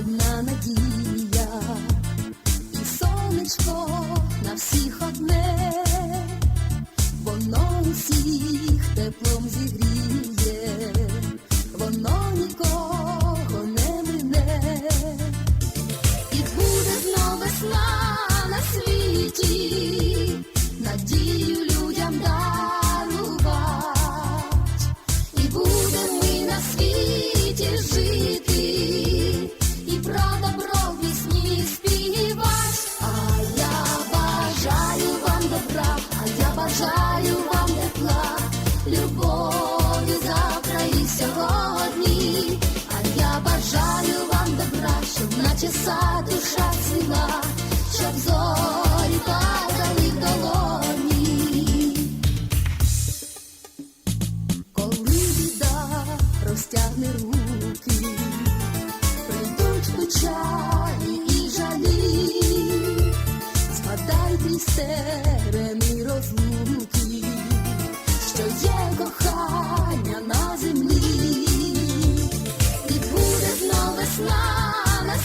одна надія, і сонечко на всіх одне, воно усіх теплом зігріє, воно нікого. часа душа ціла, щоб зорі падали в долоні, коли біда розтягне руки, прийдуть печалі і жалі, згадайте стерени розлуки, що є кохання на землі. і буде знову весна.